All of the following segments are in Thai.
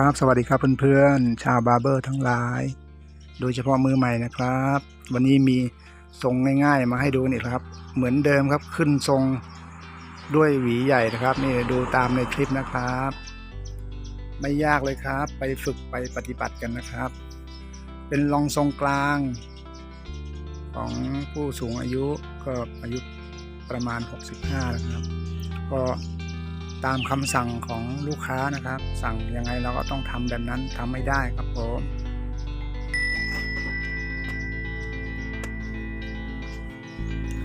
ครับ สวัสดีครับเพื่อนๆ ชาวบาร์เบอร์ทั้งหลาย โดยเฉพาะมือใหม่นะครับ วันนี้มีทรงง่ายๆ มาให้ดูนี่ครับ เหมือนเดิมครับขึ้นทรงด้วยหวีใหญ่นะครับ นี่ดูตามในคลิปนะครับ ไม่ยากเลยครับ ไปฝึกไปปฏิบัติกันนะครับ เป็นรองทรงกลาง ของผู้สูงอายุก็อายุประมาณ 65แล้วครับ ก็ ตามคำสั่งของลูกค้านะครับ สั่งยังไงเราก็ต้องทำแบบนั้นทำไม่ได้ครับผม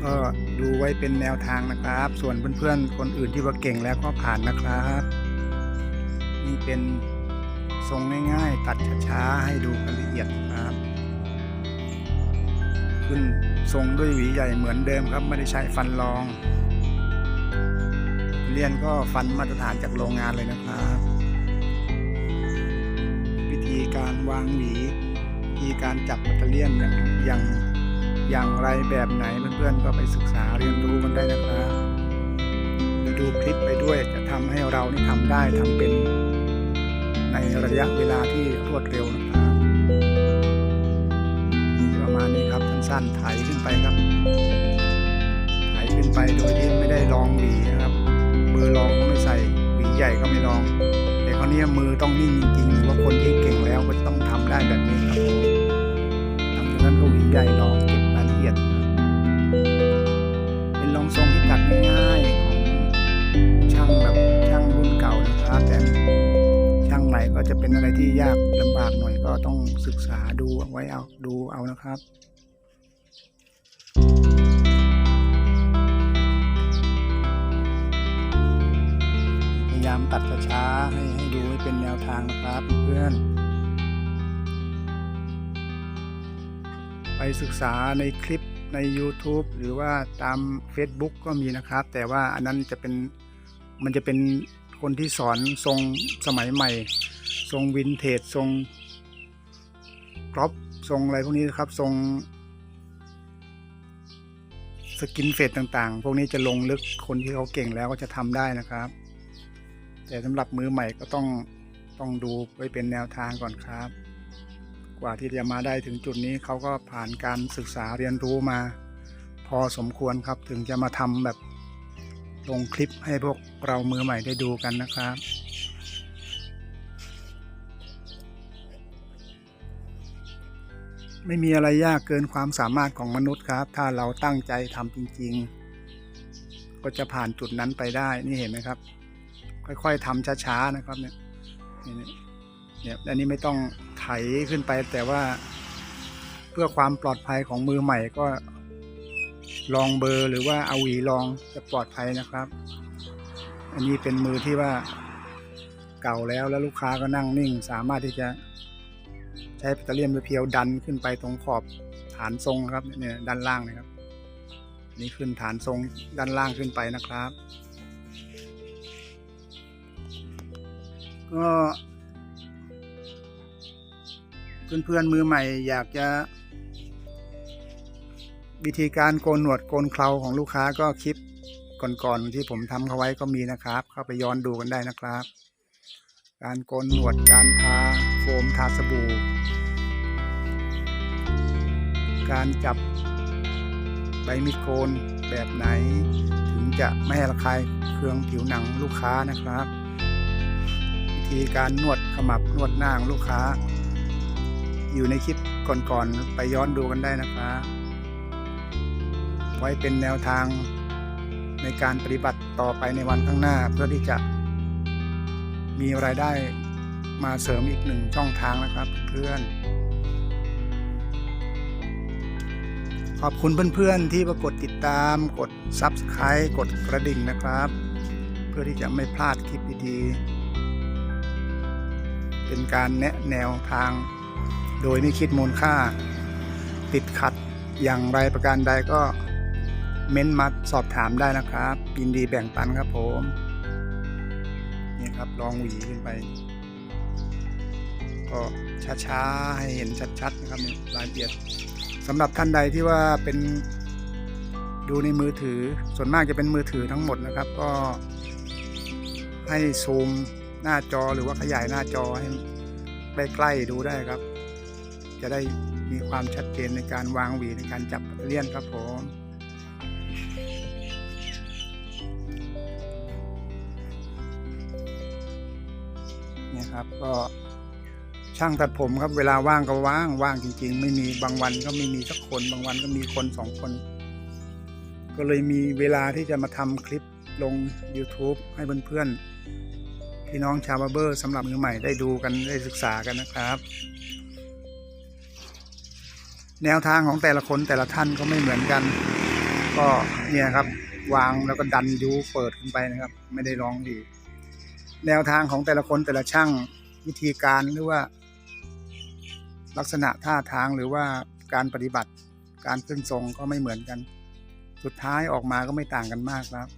ก็ดูไว้เป็นแนวทางนะครับ ส่วนเพื่อนๆ คนอื่นที่ว่าเก่งแล้วก็ผ่านนะครับ นี่เป็นทรงง่ายๆ ตัดช้าๆ ให้ดูกันละเอียดนะครับ ขึ้นทรงด้วยหวีใหญ่เหมือนเดิมครับ ไม่ได้ใช้ฟันรอง เรียนก็ฟันมาตรฐานจากโรงงานเลยนะครับ วิธีการวางหวีวิธีการจับปัตเตอร์เลียนอย่างอย่างอย่างไรแบบไหนเพื่อนๆก็ไปศึกษาเรียนรู้กันได้นะครับเดี๋ยวดูคลิปไปด้วยจะทำให้เรานี่ทำได้ทำเป็นในระยะเวลาที่รวดเร็วนะครับประมาณนี้ครับสั้นๆไถขึ้นไปครับไถขึ้นไปโดยที่ไม่ได้ลองหวีนะครับ มือลองก็ไม่ใส่หวีใหญ่ก็ไม่ลอง แต่คราวนี้มือต้องนิ่งจริงๆหรือว่าคนที่เก่งแล้วก็ต้องทำได้แบบนี้ครับผมทำจากนั้นก็หวีใหญ่ลองเก็บรายละเอียด เป็นรองทรงที่ตัดง่ายๆของช่างแบบช่างรุ่นเก่านะครับแต่ช่างใหม่ก็จะเป็นอะไรที่ยากลำบากหน่อยก็ต้องศึกษาดูเอาไว้เอาดูเอานะครับายามตัดช้าๆให้ให้ดูให้เป็นแนวทางนะครับเพื่อนไปศึกษาในคลิปใน YouTube หรือว่าตาม Facebook ก็มีนะครับ แต่ว่าอันนั้นจะเป็นมันจะเป็นคนที่สอนทรงสมัยใหม่ ทรงวินเทจทรงกรอบทรงอะไรพวกนี้นะครับทรงสกินเฟดต่างๆ พวกนี้จะลงลึกคนที่เขาเก่งแล้วก็จะทำได้นะครับ แต่สำหรับมือใหม่ก็ต้องต้องดูไว้เป็นแนวทางก่อนครับ กว่าที่จะมาได้ถึงจุดนี้เขาก็ผ่านการศึกษาเรียนรู้มา พอสมควรครับถึงจะมาทำแบบลงคลิปให้พวกเรามือใหม่ได้ดูกันนะครับไม่มีอะไรยากเกินความสามารถของมนุษย์ครับ ถ้าเราตั้งใจทำจริง ๆ ก็จะผ่านจุดนั้นไปได้ นี่เห็นไหมครับ ค่อยๆทำช้าๆนะครับเนี่ยเนี่ยอันนี้ไม่ต้องไถขึ้นไปแต่ว่าเพื่อความปลอดภัยของมือใหม่ก็ลองเบอร์หรือว่าเอาหวีลองจะปลอดภัยนะครับ อันนี้เป็นมือที่ว่าเก่าแล้วแล้วลูกค้าก็นั่งนิ่ง สามารถที่จะใช้แบตเตอรี่ยมเพียวดันขึ้นไปตรงขอบฐานทรงนะครับเนี่ยด้านล่างนะครับ นี่ขึ้นฐานทรงด้านล่างขึ้นไปนะครับ ก็เพื่อนๆมือใหม่อยากจะ วิธีการโกนหนวดโกนเคราของลูกค้าก็คลิปก่อนๆที่ผมทำเขาไว้ก็มีนะครับ เข้าไปย้อนดูกันได้นะครับ การโกนหนวดการทาโฟมทาสบู่ การจับใบมีดโกนแบบไหน ถึงจะไม่ให้ระคายเคืองผิวหนังลูกค้านะครับ ธีการนวดขมับนวดหน้าของลูกค้า อยู่ในคลิปก่อนๆไปย้อนดูกันได้นะครับไว้เป็นแนวทางในการปฏิบัติต่อไปในวันข้างหน้า เพื่อที่จะมีรายได้มาเสริมอีกหนึ่งช่องทางนะครับเพื่อน ขอบคุณเพื่อนๆที่มากดติดตามกด Subscribe กดกระดิ่งนะครับ เพื่อที่จะไม่พลาดคลิปดีๆ เป็นการแนะแนวทาง โดยไม่คิดมูลค่า ติดขัดอย่างไรประการใดก็เม้นมาสอบถามได้นะครับยินดีแบ่งปันครับผมนี่ครับลองหวีขึ้นไป ก็ช้าๆ ให้เห็นชัดๆนะครับนี่รายละเอียดสำหรับท่านใดที่ว่าเป็นดูในมือถือส่วนมากจะเป็นมือถือทั้งหมดนะครับ ก็ให้ซูม หน้าจอหรือว่าขยายหน้าจอให้ใกล้ๆดูได้ครับ จะได้มีความชัดเจนในการวางหวีในการจับเลียนครับผมเนี่ยครับก็ช่างตัดผมครับ เวลาว่างก็ว่างว่างจริง ๆ ไม่มีบางวันก็ไม่มีสักคน บางวันก็มีคนสองคน ก็เลยมีเวลาที่จะมาทำคลิปลง YouTube ให้เพื่อนๆ พี่น้องชาวบาเบอร์สำหรับมือใหม่ได้ดูกันได้ศึกษากันนะครับ แนวทางของแต่ละคนแต่ละท่านก็ไม่เหมือนกัน ก็เนี่ยครับวางแล้วก็ดันยูเปิดขึ้นไปนะครับ ไม่ได้ร้องดี แนวทางของแต่ละคนแต่ละช่างวิธีการหรือว่า ลักษณะท่าทางหรือว่าการปฏิบัติการขึ้นทรงก็ไม่เหมือนกัน สุดท้ายออกมาก็ไม่ต่างกันมากครับ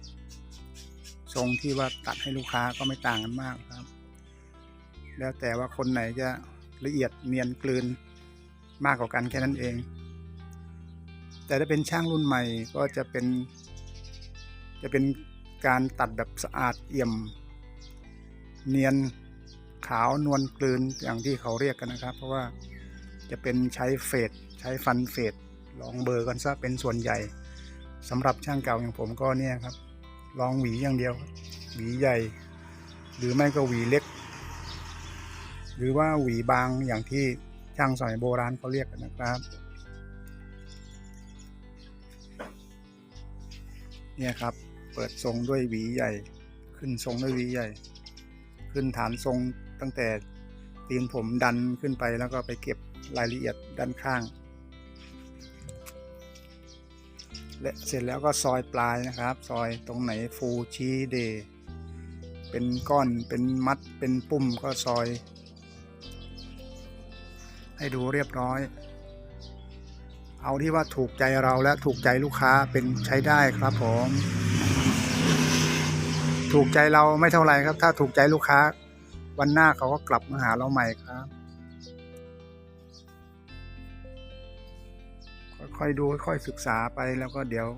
ทรงที่ว่าตัดให้ลูกค้าก็ไม่ต่างกันมากครับ แล้วแต่ว่าคนไหนจะละเอียดเนียนกลืนมากกว่ากันแค่นั้นเอง แต่ถ้าเป็นช่างรุ่นใหม่ก็จะเป็น จะเป็นการตัดแบบสะอาดเอี่ยม เนียนขาวนวลกลืนอย่างที่เขาเรียกกันนะครับ เพราะว่าจะเป็นใช้เฟดใช้ฟันเฟดลองเบอร์กันซะเป็นส่วนใหญ่สำหรับช่างเก่าอย่างผมก็เนี่ยครับ ลองหวีอย่างเดียว หวีใหญ่ หรือไม่ก็หวีเล็ก หรือว่าหวีบางอย่างที่ช่างสมัยโบราณเขาเรียกกันนะครับ เนี่ยครับเปิดทรงด้วยหวีใหญ่ ขึ้นทรงด้วยหวีใหญ่ ขึ้นฐานทรงตั้งแต่ตีนผมดันขึ้นไปแล้วก็ไปเก็บรายละเอียดด้านข้าง และเสร็จแล้วก็ซอยปลายนะครับ ซอยตรงไหนฟูชีเดเป็นก้อนเป็นมัดเป็นปุ่มก็ซอย ให้ดูเรียบร้อย เอาที่ว่าถูกใจเราและถูกใจลูกค้าเป็นใช้ได้ครับผม ถูกใจเราไม่เท่าไหร่ครับ ถ้าถูกใจลูกค้า วันหน้าเขาก็กลับมาหาเราใหม่ครับ ค่อยๆดูค่อยๆศึกษาไปแล้วก็เดี๋ยว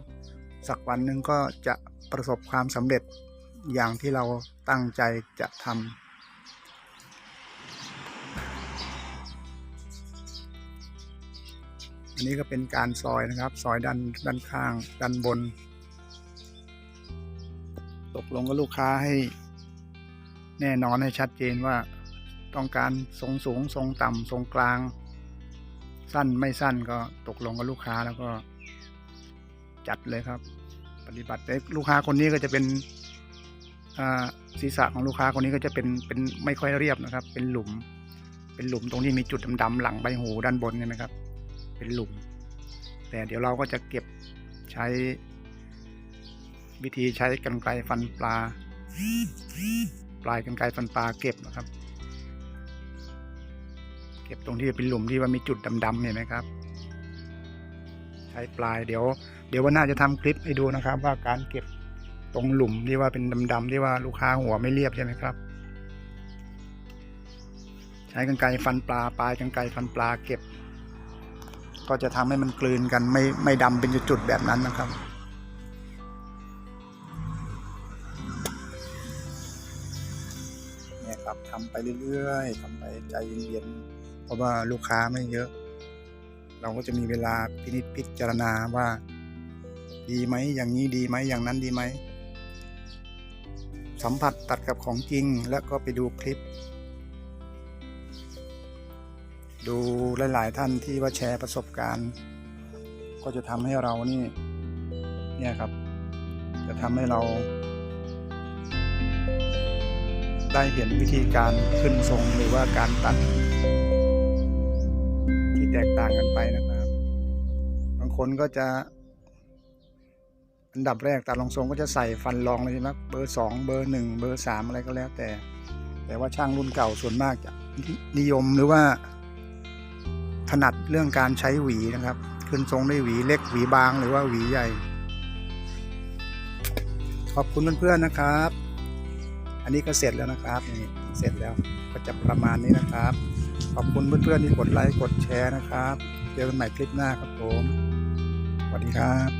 สักวันหนึ่งก็จะประสบความสำเร็จอย่างที่เราตั้งใจจะทำอันนี้ก็เป็นการซอยนะครับ ซอยด้านด้านข้าง ด้านบน ตกลงกับลูกค้าให้ แน่นอนให้ชัดเจนว่าต้องการทรงสูงทรงต่ำทรงกลาง สั้นไม่สั้นก็ตกลงกับลูกค้าแล้วก็จัดเลยครับ ปฏิบัติแต่ลูกค้าคนนี้ก็จะเป็นศีรษะของลูกค้าคนนี้ก็จะเป็นเป็นไม่ค่อยเรียบนะครับ เป็นหลุม เป็นหลุมตรงที่มีจุดดำๆหลังใบหูด้านบนเนี่ยนะครับ เป็นหลุม แต่เดี๋ยวเราก็จะเก็บใช้ วิธีใช้กรรไกรฟันปลา ปลายกรรไกรฟันปลาเก็บนะครับ เก็บตรงที่เป็นหลุมที่ว่ามีจุดดำๆเห็นไหมครับ ใช้ปลายเดี๋ยว เดี๋ยววันหน้าจะทำคลิปให้ดูนะครับ ว่าการเก็บตรงหลุมที่ว่าเป็นดำๆที่ว่าลูกค้าหัวไม่เรียบใช่ไหมครับ ใช้กรรไกรฟันปลาปลายกรรไกรฟันปลาเก็บ ก็จะทำให้มันกลืนกันไม่ไม่ดำเป็นจุดๆแบบนั้นนะครับเนี่ยครับทำไปเรื่อยๆทำไปใจเย็นๆ เพราะว่าลูกค้าไม่เยอะ เราก็จะมีเวลาพินิจพิจารณาว่า ดีไหมอย่างนี้ดีไหมอย่างนั้นดีไหมสัมผัสตัดกับของจริงแล้วก็ไปดูคลิป ดูหลาย ๆ ท่านที่ว่าแชร์ประสบการณ์ ก็จะทำให้เรานี่เนี่ยครับ จะทำให้เรา ได้เห็นวิธีการขึ้นทรงหรือว่าการตัด แตกต่างกันไปนะครับ บางคนก็จะ อันดับแรกตัดรองทรงก็จะใส่ฟันรองเลยใช่ไหมเบอร์สองเบอร์หนึ่งเบอร์สามอะไรก็แล้วแต่ แต่ว่าช่างรุ่นเก่าส่วนมากจะนิยมหรือว่า ถนัดเรื่องการใช้หวีนะครับ ขึ้นทรงด้วยหวีเล็กหวีบางหรือว่าหวีใหญ่ ขอบคุณเพื่อนๆนะครับ อันนี้ก็เสร็จแล้วนะครับนี่เสร็จแล้วก็จะประมาณนี้นะครับ ขอบคุณเพื่อนๆที่กดไลค์กดแชร์นะครับ เจอกันใหม่คลิปหน้าครับผม สวัสดีครับ